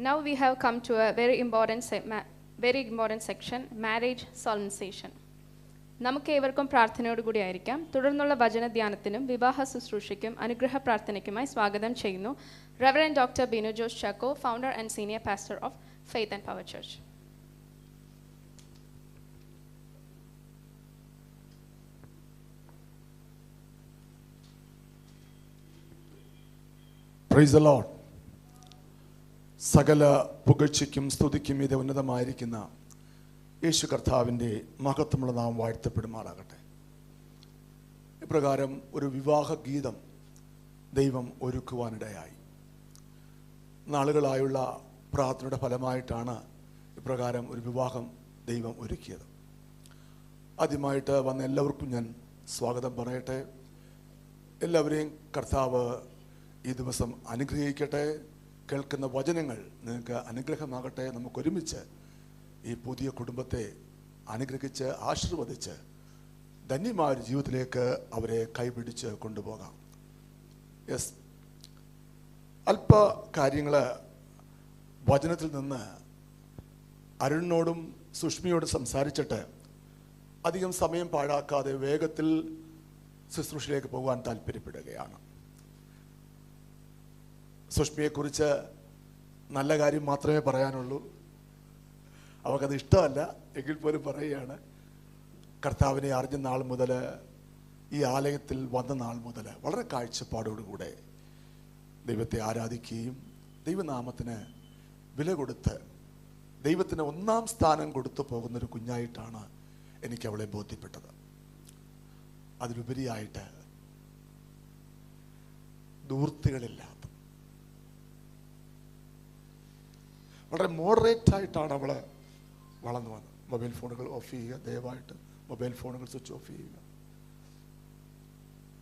Now we have come to a very important, se- ma- very important section, marriage solemnization. നമുക്ക് ഏവർക്കും പ്രാർത്ഥനയോടുകൂടി ആയിരിക്കാം തുടർന്നുള്ള വചനധ്യാനത്തിനും വിവാഹ ശുശ്രൂഷയ്ക്കും അനുഗ്രഹ പ്രാർത്ഥനയ്ക്കുമായി സ്വാഗതം ചെയ്യുന്നു reverend doctor Binu Jose Chacko founder and senior pastor of faith and power church praise the Lord. സകല പുകഴ്ചയ്ക്കും സ്തുതിക്കും ഇത് ഉന്നതമായിരിക്കുന്ന യേശു കർത്താവിന്റെ മഹത്വമുള്ള നാം വാഴ്ത്തപ്പെടുമാറാകട്ടെ. ഇപ്രകാരം ഒരു വിവാഹ ഗീതം ദൈവം ഒരുക്കുവാനിടയായി. നാളുകളായുള്ള പ്രാർത്ഥനയുടെ ഫലമായിട്ടാണ് ഇപ്രകാരം ഒരു വിവാഹം ദൈവം ഒരുക്കിയത്. ആദ്യമായിട്ട് വന്ന എല്ലാവർക്കും ഞാൻ സ്വാഗതം പറയട്ടെ. എല്ലാവരെയും കർത്താവ് ഈ ദിവസം അനുഗ്രഹിക്കട്ടെ. കേൾക്കുന്ന വചനങ്ങൾ നിങ്ങൾക്ക് അനുഗ്രഹമാകട്ടെ. നമുക്കൊരുമിച്ച് ഈ പുതിയ കുടുംബത്തെ അനുഗ്രഹിച്ച് ആശീർവദിച്ച് ധന്യമായ ജീവിതത്തിലേക്ക് അവരെ കൈപിടിച്ച് കൊണ്ടുപോകാം. യെസ് അല്പ കാര്യങ്ങൾ വചനത്തിൽ നിന്ന് അരുണിനോടും സുഷ്മിയോടും സംസാരിച്ചിട്ട് അധികം സമയം പാഴാക്കാതെ വേഗത്തിൽ ശുശ്രൂഷയിലേക്ക് പോകാൻ താല്പര്യപ്പെടുകയാണ്. സുഷ്മിയെക്കുറിച്ച് നല്ല കാര്യം മാത്രമേ പറയാനുള്ളൂ. അവൾക്കത് ഇഷ്ടമല്ല. എങ്കിൽ പോലും പറയുകയാണ് കർത്താവിനെ അറിഞ്ഞ നാൾ മുതൽ ഈ ആലയത്തിൽ വന്ന നാൾ മുതൽ വളരെ കാഴ്ചപ്പാടോടുകൂടെ ദൈവത്തെ ആരാധിക്കുകയും ദൈവനാമത്തിന് വില കൊടുത്ത് ദൈവത്തിന് ഒന്നാം സ്ഥാനം കൊടുത്തു പോകുന്നൊരു കുഞ്ഞായിട്ടാണ് എനിക്ക് അവളെ ബോധ്യപ്പെട്ടത്. അതിലുപരിയായിട്ട് ദൂർത്തികളില്ലാത്ത വളരെ മോഡറേറ്റ് ആയിട്ടാണ് അവൾ വളർന്നു വന്നത്. മൊബൈൽ ഫോണുകൾ ഓഫ് ചെയ്യുക ദയവായിട്ട് മൊബൈൽ ഫോണുകൾ സ്വിച്ച് ഓഫ് ചെയ്യുക.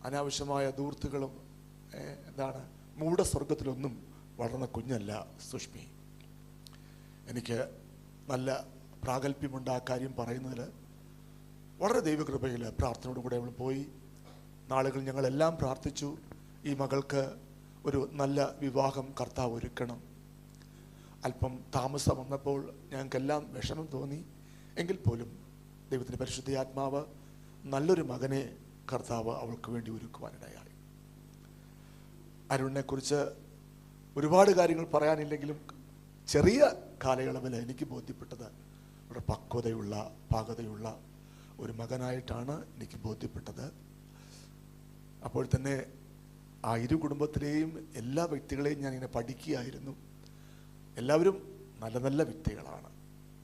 അനാവശ്യമായ ദൂർത്തുകളും എന്താണ് മൂഢസ്വർഗത്തിലൊന്നും വളർന്ന കുഞ്ഞല്ല സുഷ്മി. എനിക്ക് നല്ല പ്രാഗൽഭ്യമുണ്ട് ആ കാര്യം പറയുന്നതിൽ വളരെ ദൈവകൃപയിൽ പ്രാർത്ഥനയോടുകൂടെ അവൾ പോയി. നാളുകൾ ഞങ്ങളെല്ലാം പ്രാർത്ഥിച്ചു. ഈ മകൾക്ക് ഒരു നല്ല വിവാഹം കർത്താവ് ഒരുക്കണം. അല്പം താമസം വന്നപ്പോൾ ഞങ്ങൾക്കെല്ലാം വിഷമം തോന്നി. എങ്കിൽ പോലും ദൈവത്തിന്റെ പരിശുദ്ധ ആത്മാവ് നല്ലൊരു മകനെ കർത്താവ് അവൾക്ക് വേണ്ടി ഒരുക്കുവാനിടയായി. അരുണിനെക്കുറിച്ച് ഒരുപാട് കാര്യങ്ങൾ പറയാനില്ലെങ്കിലും ചെറിയ കാലയളവിൽ എനിക്ക് ബോധ്യപ്പെട്ടത് വളരെ പക്വതയുള്ള പാകതയുള്ള ഒരു മകനായിട്ടാണ് എനിക്ക് ബോധ്യപ്പെട്ടത്. അപ്പോൾ തന്നെ ആ ഇരു കുടുംബത്തിലെയും എല്ലാ വ്യക്തികളെയും ഞാൻ ഇങ്ങനെ പഠിക്കുകയായിരുന്നു. എല്ലാവരും നല്ല നല്ല വ്യക്തികളാണ്.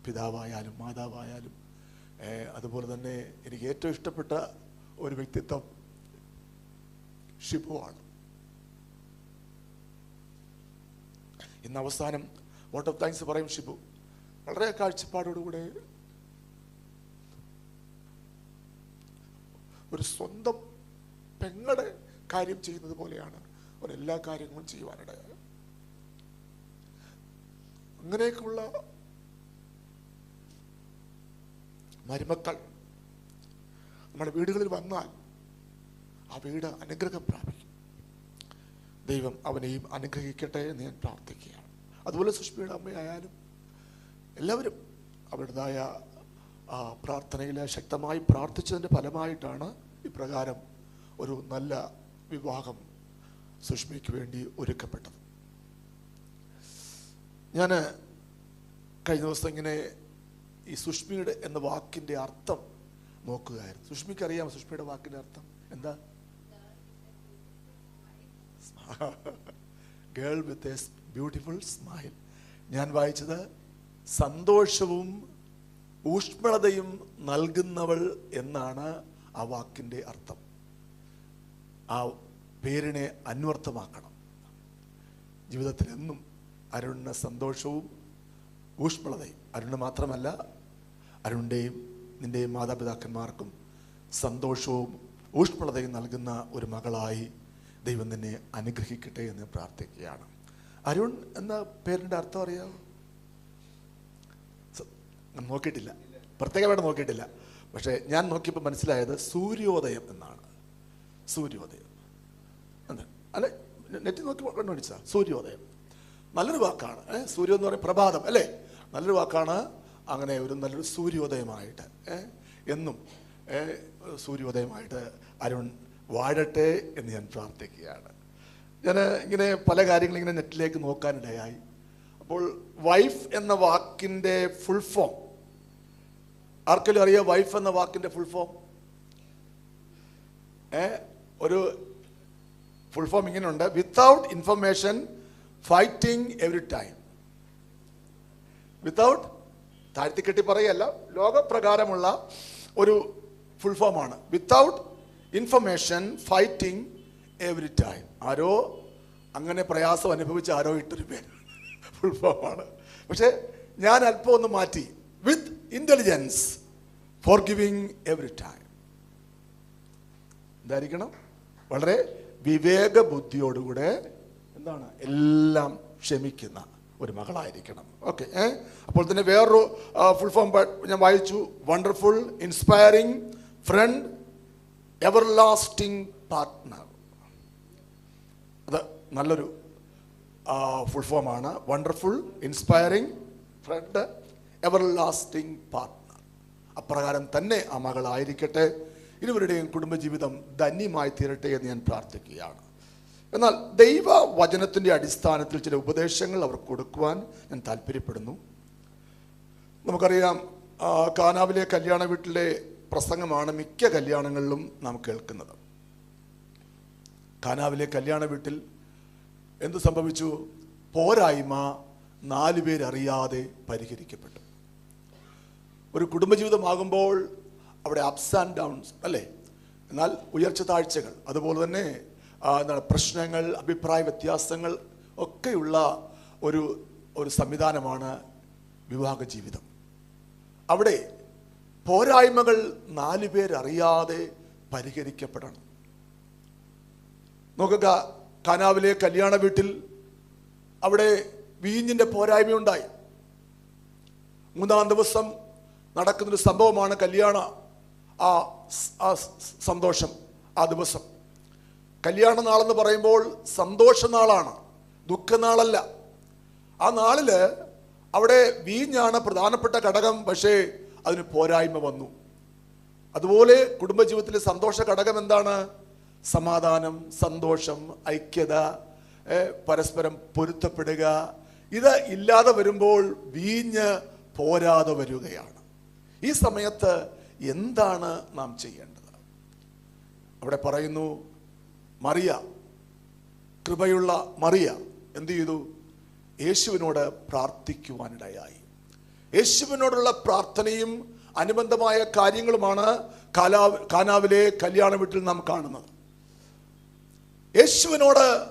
പിതാവായാലും മാതാവായാലും അതുപോലെ തന്നെ എനിക്ക് ഏറ്റവും ഇഷ്ടപ്പെട്ട ഒരു വ്യക്തിത്വം ഷിബുവാണ്. ഇന്ന് അവസാനം വോട്ട് ഓഫ് താങ്ക്സ് പറയും ഷിബു. വളരെ കാഴ്ചപ്പാടോടുകൂടെ ഒരു സ്വന്തം പെങ്ങളുടെ കാര്യം ചെയ്യുന്നത് പോലെയാണ് അവൻ എല്ലാ കാര്യങ്ങളും ചെയ്യുവാനിടയായത്. അങ്ങനെയൊക്കെയുള്ള മരുമക്കൾ നമ്മുടെ വീടുകളിൽ വന്നാൽ ആ വീട് അനുഗ്രഹം പ്രാപിക്കും. ദൈവം അവനെയും അനുഗ്രഹിക്കട്ടെ എന്ന് ഞാൻ പ്രാർത്ഥിക്കുകയാണ്. അതുപോലെ സുഷ്മിയുടെ അമ്മയായാലും എല്ലാവരും അവരുടേതായ പ്രാർത്ഥനയിൽ ശക്തമായി പ്രാർത്ഥിച്ചതിന്റെ ഫലമായിട്ടാണ് ഇപ്രകാരം ഒരു നല്ല വിവാഹം സുഷ്മയ്ക്ക് വേണ്ടി ഒരുക്കപ്പെട്ടത്. ഞാൻ കഴിഞ്ഞ ദിവസം ഇങ്ങനെ ഈ സുഷ്മിയുടെ എന്ന വാക്കിന്റെ അർത്ഥം നോക്കുകയായിരുന്നു. സുഷ്മിക്ക് അറിയാം സുഷ്മിയുടെ വാക്കിന്റെ അർത്ഥം? എന്താ? Girl with a beautiful smile ഞാൻ വായിച്ചത് സന്തോഷവും ഊഷ്മളതയും നൽകുന്നവൾ എന്നാണ് ആ വാക്കിന്റെ അർത്ഥം. ആ പേരിനെ അന്വർത്ഥമാക്കണം. ജീവിതത്തിൽ എന്നും അരുണിന് സന്തോഷവും ഊഷ്മളതയും. അരുണ് മാത്രമല്ല അരുണിന്റെയും നിന്റെയും മാതാപിതാക്കന്മാർക്കും സന്തോഷവും ഊഷ്മളതയും നൽകുന്ന ഒരു മകളായി ദൈവം നിന്നെ അനുഗ്രഹിക്കട്ടെ എന്ന് പ്രാർത്ഥിക്കുകയാണ്. അരുൺ എന്ന പേരിന്റെ അർത്ഥം അറിയാമോ നോക്കിയിട്ടില്ല. പ്രത്യേകമായിട്ട് നോക്കിയിട്ടില്ല. പക്ഷേ ഞാൻ നോക്കിയപ്പോൾ മനസ്സിലായത് സൂര്യോദയം എന്നാണ്. സൂര്യോദയം. അല്ല നെറ്റ് നോക്കി കണ്ടുപിടിച്ചാൽ സൂര്യോദയം. നല്ലൊരു വാക്കാണ്? സൂര്യ എന്ന് പറയുന്നത് പ്രഭാതം അല്ലേ? നല്ലൊരു വാക്കാണ്. അങ്ങനെ ഒരു നല്ലൊരു സൂര്യോദയമായിട്ട്? എന്നും സൂര്യോദയമായിട്ട് അരുൺ വാഴട്ടെ എന്ന് ഞാൻ പ്രാർത്ഥിക്കുകയാണ്. ഞാൻ ഇങ്ങനെ പല കാര്യങ്ങളും ഇങ്ങനെ നെറ്റിലേക്ക് നോക്കാനിടയായി. അപ്പോൾ വൈഫ് എന്ന വാക്കിന്റെ ഫുൾ ഫോം ആർക്കെങ്കിലും അറിയാം വൈഫ് എന്ന വാക്കിന്റെ ഫുൾ ഫോം ഏ ഒരു ഫുൾ ഫോം ഇങ്ങനെയുണ്ട് without information fighting every time without താഴ്ത്തിക്കെട്ടി പറയല്ല ലോകപ്രകാരമുള്ള ഒരു ഫുൾ ഫോമാണ് without information fighting every time ആരോ അങ്ങനെ പ്രയാസം അനുഭവിച്ച ആരോ ഇട്ടൊരു പേര്. ഫുൾ ഫോമാണ് പക്ഷേ ഞാൻ അല്പം ഒന്ന് മാറ്റി. With intelligence for giving every time എന്തായിരിക്കണം? വളരെ വിവേക ബുദ്ധിയോടുകൂടെ എന്താണ്? എല്ലാം ക്ഷമിക്കുന്ന ഒരു മകളായിരിക്കണം. ഓക്കെ ഏ? അപ്പോൾ തന്നെ വേറൊരു ഫുൾ ഫോം ഞാൻ വായിച്ചു. Wonderful inspiring friend everlasting partner അത് നല്ലൊരു ഫുൾ ഫോമാണ് wonderful inspiring friend everlasting partner അപ്രകാരം തന്നെ ആ മകളായിരിക്കട്ടെ. ഇരുവരുടെയും കുടുംബജീവിതം ധന്യമായി തീരട്ടെ എന്ന് ഞാൻ പ്രാർത്ഥിക്കുകയാണ്. എന്നാൽ ദൈവ വചനത്തിന്റെ അടിസ്ഥാനത്തിൽ ചില ഉപദേശങ്ങൾ അവർക്ക് കൊടുക്കുവാൻ ഞാൻ താല്പര്യപ്പെടുന്നു. നമുക്കറിയാം കാനാവിലെ കല്യാണ വീട്ടിലെ പ്രസംഗമാണ് മിക്ക കല്യാണങ്ങളിലും നാം കേൾക്കുന്നത്. കാനാവിലെ കല്യാണ വീട്ടിൽ എന്ത് സംഭവിച്ചു? പോരായ്മ നാലു പേരറിയാതെ പരിഹരിക്കപ്പെട്ടു. ഒരു കുടുംബജീവിതമാകുമ്പോൾ അവിടെ അപ്സ് ആൻഡ് ഡൗൺസ് അല്ലേ? എന്നാൽ ഉയർച്ച താഴ്ചകൾ അതുപോലെ തന്നെ എന്താണ് പ്രശ്നങ്ങൾ അഭിപ്രായ വ്യത്യാസങ്ങൾ ഒക്കെയുള്ള ഒരു ഒരു സംവിധാനമാണ് വിവാഹ ജീവിതം. അവിടെ പോരായ്മകൾ നാലു പേരറിയാതെ പരിഹരിക്കപ്പെടണം. നോക്കുക കാനാവിലെ കല്യാണ വീട്ടിൽ അവിടെ വീഞ്ഞിന്റെ പോരായ്മയുണ്ടായി. മൂന്നാം ദിവസം നടക്കുന്നൊരു സംഭവമാണ് കല്യാണ ആ സന്തോഷം ആ ദിവസം. കല്യാണ നാളെന്ന് പറയുമ്പോൾ സന്തോഷ നാളാണ് ദുഃഖനാളല്ല. ആ നാളിൽ അവിടെ വീഞ്ഞാണ് പ്രധാനപ്പെട്ട ഘടകം പക്ഷേ അതിന് പോരായ്മ വന്നു. അതുപോലെ കുടുംബജീവിതത്തിലെ സന്തോഷ ഘടകം എന്താണ്? സമാധാനം സന്തോഷം ഐക്യത പരസ്പരം പൊരുത്തപ്പെടുക. ഇത് ഇല്ലാതെ വരുമ്പോൾ വീഞ്ഞ് പോരാതെ വരികയാണ്. ഈ സമയത്ത് എന്താണ് നാം ചെയ്യേണ്ടത്? അവിടെ പറയുന്നു മറിയ കൃപയുള്ള മറിയ എന്തു ചെയ്തു? യേശുവിനോട് പ്രാർത്ഥിക്കുവാനിടയായി. യേശുവിനോടുള്ള പ്രാർത്ഥനയും അനുബന്ധമായ കാര്യങ്ങളുമാണ് കാലാ കാനാവിലെ കല്യാണ വീട്ടിൽ നാം കാണുന്നത്. യേശുവിനോട്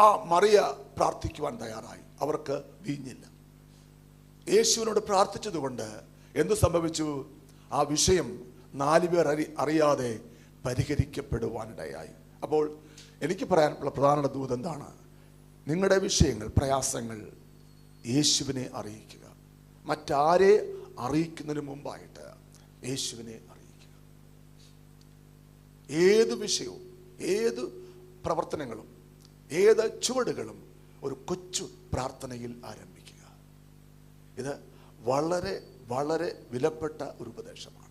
ആ മറിയ പ്രാർത്ഥിക്കുവാൻ തയ്യാറായി. അവർക്ക് വീഞ്ഞില്ല. യേശുവിനോട് പ്രാർത്ഥിച്ചതുകൊണ്ട് എന്തു സംഭവിച്ചു? ആ വിഷയം നാലുപേർ അറി അറിയാതെ പരിഹരിക്കപ്പെടുവാനിടയായി. അപ്പോൾ എനിക്ക് പറയാനുള്ള പ്രധാന ദൂത് എന്താണ്? നിങ്ങളുടെ വിഷയങ്ങൾ പ്രയാസങ്ങൾ യേശുവിനെ അറിയിക്കുക. മറ്റാരെ അറിയിക്കുന്നതിന് മുമ്പായിട്ട് യേശുവിനെ അറിയിക്കുക. ഏത് വിഷയവും ഏത് പ്രവർത്തനങ്ങളും ഏത് ചുവടുകളും ഒരു കൊച്ചു പ്രാർത്ഥനയിൽ ആരംഭിക്കുക. ഇത് വളരെ വളരെ വിലപ്പെട്ട ഒരു ഉപദേശമാണ്.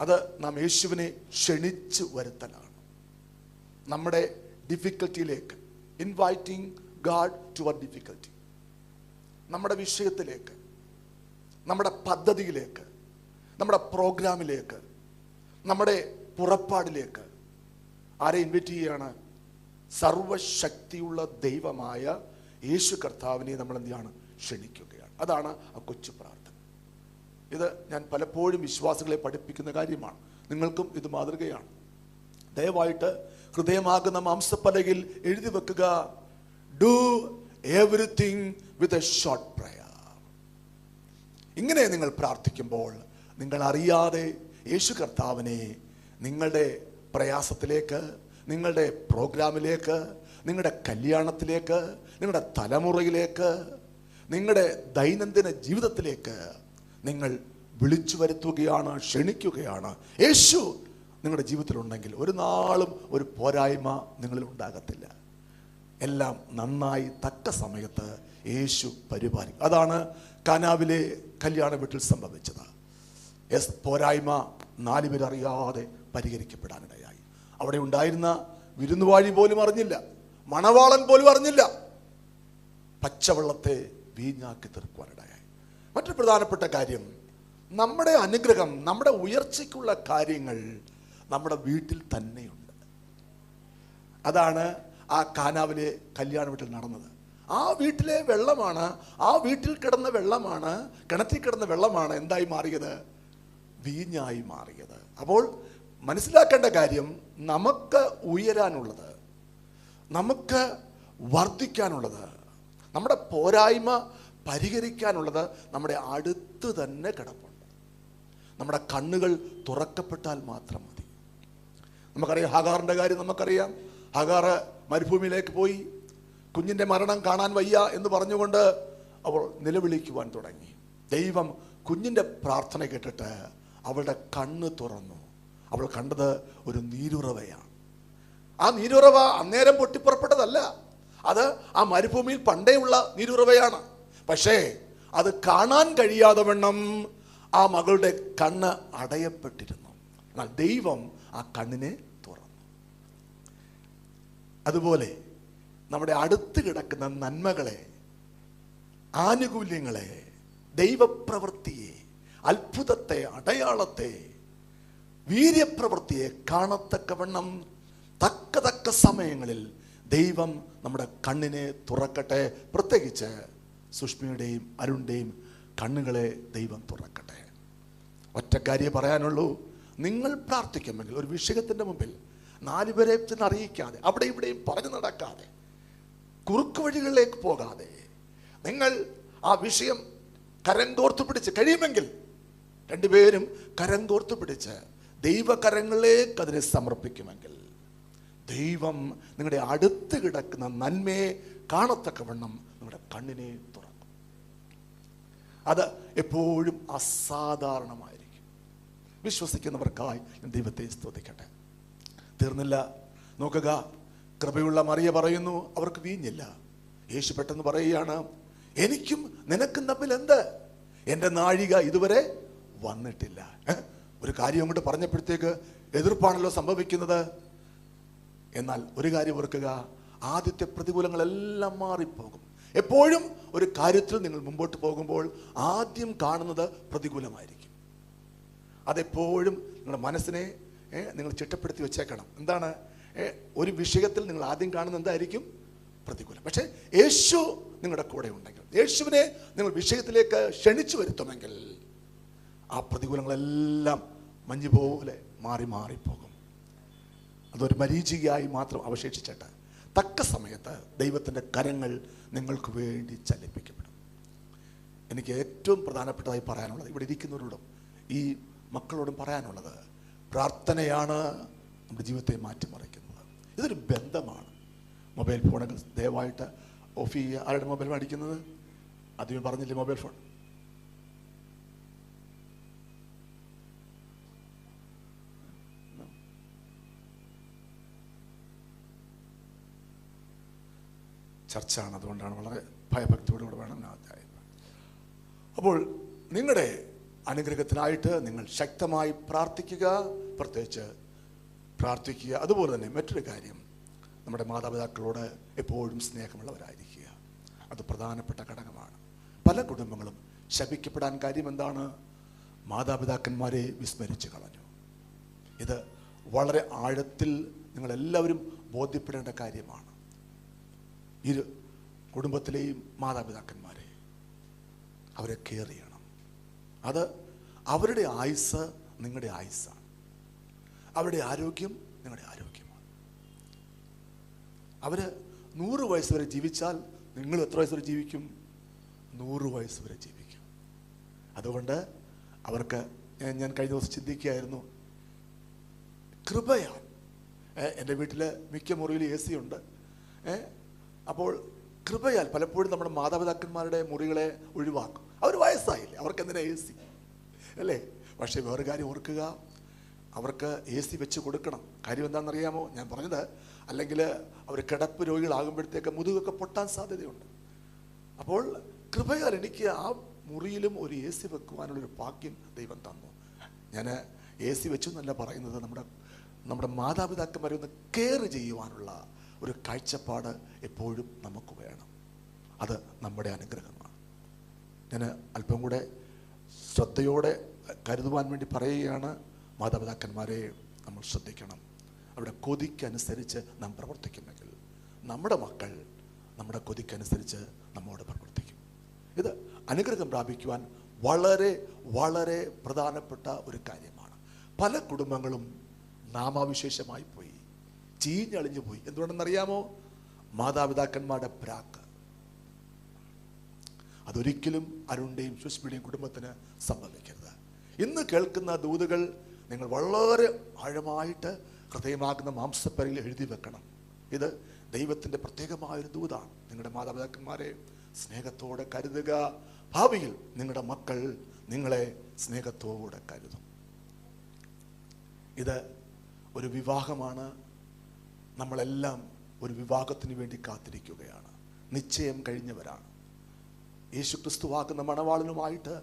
അത് നാം യേശുവിനെ ക്ഷണിച്ചു വരുത്തലാണ്. നമ്മുടെ ഡിഫിക്കൽറ്റിയിലേക്ക് inviting God to our difficulty നമ്മുടെ വിഷയത്തിലേക്ക്. നമ്മുടെ പദ്ധതിയിലേക്ക്. നമ്മുടെ പ്രോഗ്രാമിലേക്ക് നമ്മുടെ പുറപ്പാടിലേക്ക്. ആരെ ഇൻവൈറ്റ് ചെയ്യുകയാണ്? സർവശക്തിയുള്ള ദൈവമായ യേശു കർത്താവിനെ നമ്മൾ എന്ത് ക്ഷണിക്കുകയാണ്. അതാണ് ആ കൊച്ചു പ്രാർത്ഥന. ഇത് ഞാൻ പലപ്പോഴും വിശ്വാസികളെ പഠിപ്പിക്കുന്ന കാര്യമാണ്. നിങ്ങൾക്കും ഇത് മാതൃകയാണ്. ദയവായിട്ട് ഹൃദയമാകുന്ന മാംസപ്പലകിൽ എഴുതി വെക്കുക. Do everything with a short prayer ഇങ്ങനെ നിങ്ങൾ പ്രാർത്ഥിക്കുമ്പോൾ നിങ്ങൾ അറിയാതെ യേശു കർത്താവിനെ നിങ്ങളുടെ പ്രയാസത്തിലേക്ക് നിങ്ങളുടെ പ്രോഗ്രാമിലേക്ക് നിങ്ങളുടെ കല്യാണത്തിലേക്ക് നിങ്ങളുടെ തലമുറയിലേക്ക് നിങ്ങളുടെ ദൈനംദിന ജീവിതത്തിലേക്ക് നിങ്ങൾ വിളിച്ചു വരുത്തുകയാണ് ക്ഷണിക്കുകയാണ്. യേശു നിങ്ങളുടെ ജീവിതത്തിലുണ്ടെങ്കിൽ ഒരു നാളും ഒരു പോരായ്മ നിങ്ങളിൽ ഉണ്ടാകത്തില്ല. എല്ലാം നന്നായി തക്ക സമയത്ത് യേശു പരിപാലിക്കും. അതാണ് കാനാവിലെ കല്യാണ വീട്ടിൽ സംഭവിച്ചത്. എസ് പോരായ്മ നാലുപേർ അറിയാതെ പരിഹരിക്കപ്പെടാനിടയായി. അവിടെ ഉണ്ടായിരുന്ന വിരുന്നുവാഴി പോലും അറിഞ്ഞില്ല. മണവാളൻ പോലും അറിഞ്ഞില്ല. പച്ചവെള്ളത്തെ വീഞ്ഞാക്കി തീർക്കുവാനിടയായി. മറ്റൊരു പ്രധാനപ്പെട്ട കാര്യം നമ്മുടെ അനുഗ്രഹം നമ്മുടെ ഉയർച്ചയ്ക്കുള്ള കാര്യങ്ങൾ നമ്മുടെ വീട്ടിൽ തന്നെയുണ്ട്. അതാണ് ആ കാനാവിലെ കല്യാണ വീട്ടിൽ നടന്നത്. ആ വീട്ടിലെ വെള്ളമാണ് ആ വീട്ടിൽ കിടന്ന വെള്ളമാണ് കിണറ്റിൽ കിടന്ന വെള്ളമാണ് എന്തായി മാറിയത്? വീഞ്ഞായി മാറിയത്. അപ്പോൾ മനസ്സിലാക്കേണ്ട കാര്യം നമുക്ക് ഉയരാനുള്ളത് നമുക്ക് വർദ്ധിക്കാനുള്ളത് നമ്മുടെ പോരായ്മ പരിഹരിക്കാനുള്ളത് നമ്മുടെ അടുത്ത് തന്നെ കിടപ്പുണ്ട്. നമ്മുടെ കണ്ണുകൾ തുറക്കപ്പെട്ടാൽ മാത്രം മതി. നമുക്കറിയാം ഹഗാറിന്റെ കാര്യം നമുക്കറിയാം. ഹകാറ് മരുഭൂമിയിലേക്ക് പോയി. കുഞ്ഞിന്റെ മരണം കാണാൻ വയ്യ എന്ന് പറഞ്ഞുകൊണ്ട് അവൾ നിലവിളിക്കുവാൻ തുടങ്ങി. ദൈവം കുഞ്ഞിന്റെ പ്രാർത്ഥന കേട്ടിട്ട് അവളുടെ കണ്ണ് തുറന്നു. അവൾ കണ്ടത് ഒരു നീരുറവയാണ്. ആ നീരുറവ അന്നേരം പൊട്ടിപ്പുറപ്പെട്ടതല്ല. അത് ആ മരുഭൂമിയിൽ പണ്ടേയുള്ള നീരുറവയാണ്. പക്ഷേ അത് കാണാൻ കഴിയാതെ വണ്ണം ആ മകളുടെ കണ്ണ് അടയപ്പെട്ടിരുന്നു. എന്നാൽ ദൈവം ആ കണ്ണിനെ അതുപോലെ നമ്മുടെ അടുത്ത് കിടക്കുന്ന നന്മകളെ ആനുകൂല്യങ്ങളെ ദൈവപ്രവൃത്തിയെ അത്ഭുതത്തെ അടയാളത്തെ വീര്യപ്രവൃത്തിയെ കാണത്തക്കവണ്ണം തക്ക തക്ക സമയങ്ങളിൽ ദൈവം നമ്മുടെ കണ്ണിനെ തുറക്കട്ടെ. പ്രത്യേകിച്ച് സുഷ്മയുടെയും അരുണിന്റെയും കണ്ണുകളെ ദൈവം തുറക്കട്ടെ. ഒറ്റ കാര്യം പറയാനുള്ളൂ. നിങ്ങൾ പ്രാർത്ഥിക്കുമെങ്കിൽ ഒരു വിഷയത്തിന്റെ മുമ്പിൽ നാലുപേരെ ചെന്ന് അറിയിക്കാതെ അവിടെ ഇവിടെയും പറഞ്ഞു നടക്കാതെ കുറുക്ക് വഴികളിലേക്ക് പോകാതെ നിങ്ങൾ ആ വിഷയം കരം കോർത്തു പിടിച്ച് കഴിയുമെങ്കിൽ രണ്ടുപേരും കരം കോർത്തു പിടിച്ച് ദൈവകരങ്ങളിലേക്ക് അതിനെ സമർപ്പിക്കുമെങ്കിൽ ദൈവം നിങ്ങളുടെ അടുത്ത് കിടക്കുന്ന നന്മയെ കാണത്തക്കവണ്ണം നിങ്ങളുടെ കണ്ണിനെ തുറക്കും. അത് എപ്പോഴും അസാധാരണമായിരിക്കും. വിശ്വസിക്കുന്നവർക്കായി ദൈവത്തെ സ്തുതിക്കട്ടെ. തീർന്നില്ല. നോക്കുക കൃപയുള്ള മറിയ പറയുന്നു അവർക്ക് വീഞ്ഞില്ല. യേശു പെട്ടെന്ന് പറയുകയാണ് എനിക്കും നിനക്കും തമ്മിൽ എന്ത്? എന്റെ നാഴിക ഇതുവരെ വന്നിട്ടില്ല. ഒരു കാര്യം അങ്ങോട്ട് പറഞ്ഞപ്പോഴത്തേക്ക് എതിർപ്പാണല്ലോ സംഭവിക്കുന്നത്. എന്നാൽ ഒരു കാര്യം ഓർക്കുക ആദ്യത്തെ പ്രതികൂലങ്ങളെല്ലാം മാറിപ്പോകും. എപ്പോഴും ഒരു കാര്യത്തിൽ നിങ്ങൾ മുമ്പോട്ട് പോകുമ്പോൾ ആദ്യം കാണുന്നത് പ്രതികൂലമായിരിക്കും. അതെപ്പോഴും നിങ്ങളുടെ മനസ്സിനെ നിങ്ങൾ ചിട്ടപ്പെടുത്തി വെച്ചേക്കണം. എന്താണ്? ഒരു വിഷയത്തിൽ നിങ്ങൾ ആദ്യം കാണുന്ന എന്തായിരിക്കും? പ്രതികൂലം. പക്ഷേ യേശു നിങ്ങളുടെ കൂടെ ഉണ്ടെങ്കിൽ യേശുവിനെ നിങ്ങൾ വിഷയത്തിലേക്ക് ക്ഷണിച്ചു വരുത്തുമെങ്കിൽ ആ പ്രതികൂലങ്ങളെല്ലാം മഞ്ഞുപോലെ മാറി മാറിപ്പോകും. അതൊരു മരീചികയായി മാത്രം അവശേഷിച്ചിട്ട്. തക്ക സമയത്ത് ദൈവത്തിന്റെ കരങ്ങൾ നിങ്ങൾക്ക് വേണ്ടി ചലിപ്പിക്കപ്പെടും. എനിക്ക് ഏറ്റവും പ്രധാനപ്പെട്ടതായി പറയാനുള്ളത് ഇവിടെ ഇരിക്കുന്നവരോടും ഈ മക്കളോടും പറയാനുള്ളത് പ്രാർത്ഥനയാണ് നമ്മുടെ ജീവിതത്തെ മാറ്റിമറിക്കുന്നത്. ഇതൊരു ബന്ധമാണ്. മൊബൈൽ ഫോണുകൾ ദയവായിട്ട് ഓഫ് ചെയ്യുക. ആരുടെ മൊബൈൽ മേടിക്കുന്നത് ആദ്യമേ പറഞ്ഞില്ലേ മൊബൈൽ ഫോൺ? ചർച്ചയാണ് അതുകൊണ്ടാണ് വളരെ ഭയഭക്തിയോടുകൂടെ വേണം അപ്പോൾ നിങ്ങളുടെ അനുഗ്രഹത്തിനായിട്ട് നിങ്ങൾ ശക്തമായി പ്രാർത്ഥിക്കുക. പ്രത്യേകിച്ച് പ്രാർത്ഥിക്കുക. അതുപോലെ തന്നെ മറ്റൊരു കാര്യം നമ്മുടെ മാതാപിതാക്കളോട് എപ്പോഴും സ്നേഹമുള്ളവരായിരിക്കുക. അത് പ്രധാനപ്പെട്ട ഘടകമാണ്. പല കുടുംബങ്ങളും ശപിക്കപ്പെടാൻ കാര്യം എന്താണ് മാതാപിതാക്കന്മാരെ വിസ്മരിച്ചു കളഞ്ഞു. ഇത് വളരെ ആഴത്തിൽ നിങ്ങളെല്ലാവരും ബോധ്യപ്പെടേണ്ട കാര്യമാണ്. ഇരു കുടുംബത്തിലെയും മാതാപിതാക്കന്മാരെ അവരെ കെയർ ചെയ്യണം. അത് അവരുടെ ആയുസ് നിങ്ങളുടെ ആയുസ്സാണ്. അവരുടെ ആരോഗ്യം നിങ്ങളുടെ ആരോഗ്യമാണ്. അവർ നൂറ് വയസ്സ് വരെ ജീവിച്ചാൽ നിങ്ങൾ എത്ര വയസ്സ് വരെ ജീവിക്കും? നൂറ് വയസ്സ് വരെ ജീവിക്കും. അതുകൊണ്ട് അവർക്ക് ഞാൻ- കഴിഞ്ഞ ദിവസം ചിന്തിക്കുകയായിരുന്നു കൃപയാണ്. എന്റെ വീട്ടിൽ മിക്ക മുറിയിൽ എ സി ഉണ്ട്. അപ്പോൾ കൃപയാൽ പലപ്പോഴും നമ്മുടെ മാതാപിതാക്കന്മാരുടെ മുറികളെ ഒഴിവാക്കും. അവർ വയസ്സായില്ലേ? അവർക്ക് എന്തിനാ എ സി അല്ലേ? പക്ഷേ വേറെ കാര്യം ഓർക്കുക. അവർക്ക് എ സി വെച്ച് കൊടുക്കണം. കാര്യം എന്താണെന്നറിയാമോ? ഞാൻ പറഞ്ഞത് അല്ലെങ്കിൽ അവർ കിടപ്പ് രോഗികളാകുമ്പോഴത്തേക്ക് മുതുകൊക്കെ പൊട്ടാൻ സാധ്യതയുണ്ട്. അപ്പോൾ കൃപയാൽ എനിക്ക് ആ മുറിയിലും ഒരു എ സി വെക്കുവാനുള്ളൊരു ഭാഗ്യം ദൈവം തന്നു. ഞാൻ എ സി വെച്ചു എന്നല്ല പറയുന്നത് നമ്മുടെ നമ്മുടെ മാതാപിതാക്കന്മാരെ ഒന്ന് കെയർ ചെയ്യുവാനുള്ള ഒരു കാഴ്ചപ്പാട് എപ്പോഴും നമുക്ക് വേണം. അത് നമ്മുടെ അനുഗ്രഹമാണ് ഞാൻ അല്പം കൂടെ ശ്രദ്ധയോടെ കരുതുവാൻ വേണ്ടി പറയുകയാണ്. മാതാപിതാക്കന്മാരെ നമ്മൾ ശ്രദ്ധിക്കണം. അവിടെ കൊതിക്കനുസരിച്ച് നാം പ്രവർത്തിക്കുന്നെങ്കിൽ നമ്മുടെ മക്കൾ നമ്മുടെ കൊതിക്കനുസരിച്ച് നമ്മോട് പ്രവർത്തിക്കും. ഇത് അനുഗ്രഹം പ്രാപിക്കുവാൻ വളരെ വളരെ പ്രധാനപ്പെട്ട ഒരു കാര്യമാണ്. പല കുടുംബങ്ങളും നാമാവിശേഷമായി പോയി ചീഞ്ഞളിഞ്ഞു പോയി എന്തുകൊണ്ടെന്നറിയാമോ? മാതാപിതാക്കന്മാരുടെ പ്രാക്ക്. അതൊരിക്കലും അരുണിന്റെയും സുഷ്മിയുടെയും കുടുംബത്തിന് സംഭവിക്കരുത്. ഇന്ന് കേൾക്കുന്ന ദൂതുകൾ നിങ്ങൾ വളരെ ആഴമായിട്ട് ഹൃദയമാകുന്ന മാംസപ്പരയിൽ എഴുതി വെക്കണം. ഇത് ദൈവത്തിന്റെ പ്രത്യേകമായൊരു ദൂതാണ്. നിങ്ങളുടെ മാതാപിതാക്കന്മാരെ സ്നേഹത്തോടെ കരുതുക. ഭാവിയിൽ നിങ്ങളുടെ മക്കൾ നിങ്ങളെ സ്നേഹത്തോടെ കരുതും. ഇത് ഒരു വിവാഹമാണ്. നമ്മളെല്ലാം ഒരു വിവാഹത്തിന് വേണ്ടി കാത്തിരിക്കുകയാണ്. നിശ്ചയം കഴിഞ്ഞവരാണ്. യേശു ക്രിസ്തുവാക്കുന്ന മണവാളനുമായിട്ട്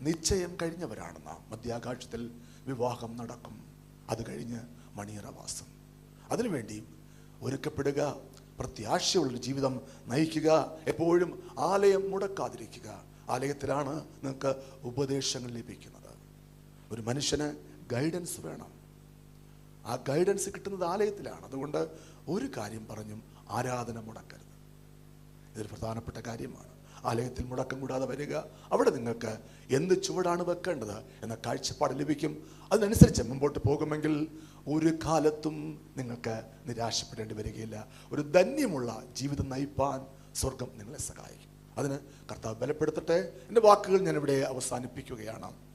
നിശ്ചയം കഴിഞ്ഞവരാണ് നാം. മധ്യാകാശത്തിൽ വിവാഹം നടക്കും. അത് കഴിഞ്ഞ് മണിയറവാസം. അതിനുവേണ്ടി ഒരുക്കപ്പെടുക പ്രത്യാശയുള്ളൊരു ജീവിതം നയിക്കുക എപ്പോഴും ആലയം മുടക്കാതിരിക്കുക. ആലയത്തിലാണ് നിങ്ങൾക്ക് ഉപദേശങ്ങൾ ലഭിക്കുന്നത്. ഒരു മനുഷ്യന് ഗൈഡൻസ് വേണം. ആ ഗൈഡൻസ് കിട്ടുന്നത് ആലയത്തിലാണ്. അതുകൊണ്ട് ഒരു കാര്യം പറഞ്ഞും ആരാധന മുടക്കരുത്. ഇതൊരു പ്രധാനപ്പെട്ട കാര്യമാണ്. ആലയത്തിൽ മുടക്കം കൂടാതെ വരിക. അവിടെ നിങ്ങൾക്ക് എന്ത് ചുവടാണ് വെക്കേണ്ടത് എന്ന കാഴ്ചപ്പാട് ലഭിക്കും. അതിനനുസരിച്ച് മുമ്പോട്ട് പോകുമെങ്കിൽ ഒരു കാലത്തും നിങ്ങൾക്ക് നിരാശപ്പെടേണ്ടി വരികയില്ല. ഒരു ധന്യമുള്ള ജീവിതം നയിപ്പാൻ സ്വർഗം നിങ്ങളെ സഹായിക്കും. അതിന് കർത്താവ് ബലപ്പെടുത്തട്ടെ. എന്റെ വാക്കുകൾ ഞാനിവിടെ അവസാനിപ്പിക്കുകയാണ്.